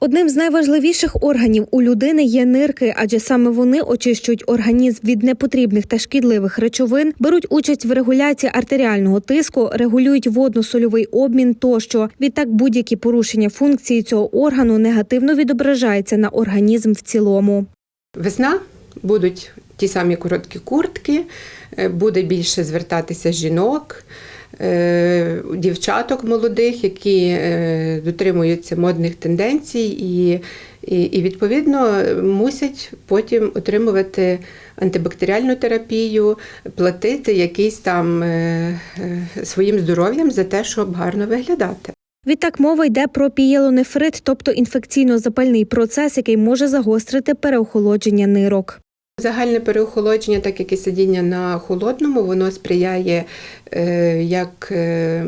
Одним з найважливіших органів у людини є нирки, адже саме вони очищують організм від непотрібних та шкідливих речовин, беруть участь в регуляції артеріального тиску, регулюють водно-сольовий обмін тощо. Відтак будь-які порушення функції цього органу негативно відображаються на організм в цілому. Весна будуть ті самі короткі куртки, е, буде більше звертатися жінок, дівчаток молодих, які е, дотримуються модних тенденцій і, і, і відповідно мусять потім отримувати антибактеріальну терапію, платити якийсь там е, е, своїм здоров'ям за те, щоб гарно виглядати. Відтак мова йде про пієлонефрит, тобто інфекційно-запальний процес, який може загострити переохолодження нирок. Загальне переохолодження, так як і сидіння на холодному, воно сприяє е, як е,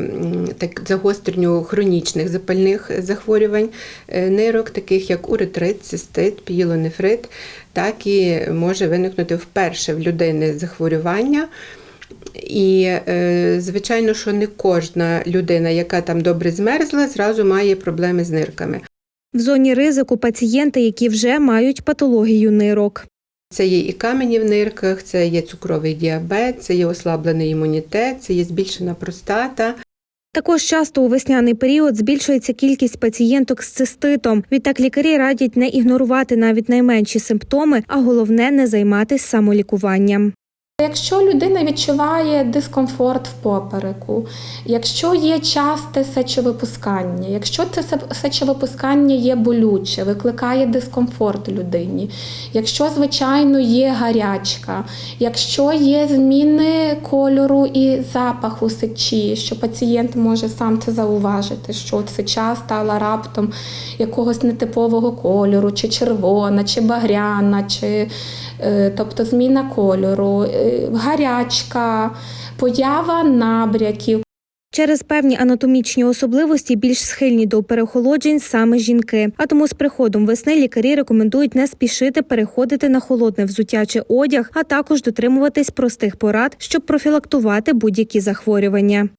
так, загостренню хронічних запальних захворювань е, нирок, таких як уретрит, цистит, пієлонефрит, так і може виникнути вперше в людини захворювання. І, звичайно, що не кожна людина, яка там добре змерзла, зразу має проблеми з нирками. В зоні ризику пацієнти, які вже мають патологію нирок. Це є і камені в нирках, це є цукровий діабет, це є ослаблений імунітет, це є збільшена простата. Також часто у весняний період збільшується кількість пацієнток з циститом. Відтак лікарі радять не ігнорувати навіть найменші симптоми, а головне не займатися самолікуванням. Якщо людина відчуває дискомфорт в попереку, якщо є часте сечовипускання, якщо це се- сечовипускання є болюче, викликає дискомфорт людині, якщо, звичайно, є гарячка, якщо є зміни кольору і запаху сечі, що пацієнт може сам це зауважити, що сеча стала раптом якогось нетипового кольору, чи червона, чи багряна, чи е, тобто зміна кольору, е, гарячка, поява набряків. Через певні анатомічні особливості більш схильні до переохолоджень саме жінки. А тому з приходом весни лікарі рекомендують не спішити переходити на холодне взуття чи одяг, а також дотримуватись простих порад, щоб профілактувати будь-які захворювання.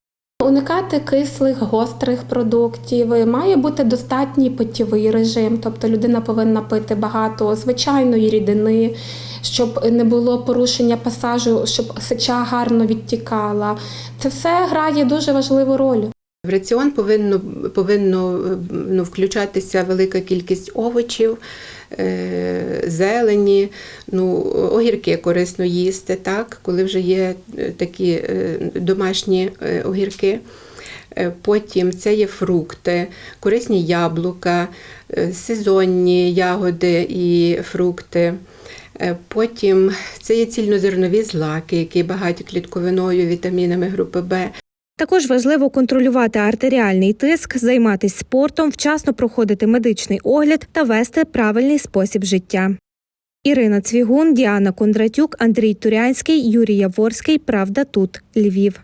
Уникати кислих, гострих продуктів, має бути достатній питєвий режим, тобто людина повинна пити багато звичайної рідини, щоб не було порушення пасажу, щоб сеча гарно відтікала. Це все грає дуже важливу роль. В раціон повинно, повинно ну, включатися велика кількість овочів, е, зелені, ну, огірки корисно їсти, так, коли вже є е, такі е, домашні огірки. Потім це є фрукти, корисні яблука, сезонні ягоди і фрукти. Е, Потім це є цільнозернові злаки, які багаті клітковиною, вітамінами групи Б. Також важливо контролювати артеріальний тиск, займатися спортом, вчасно проходити медичний огляд та вести правильний спосіб життя. Ірина Цвігун, Діана Кондратюк, Андрій Турянський, Юрій Яворський. Правда тут Львів.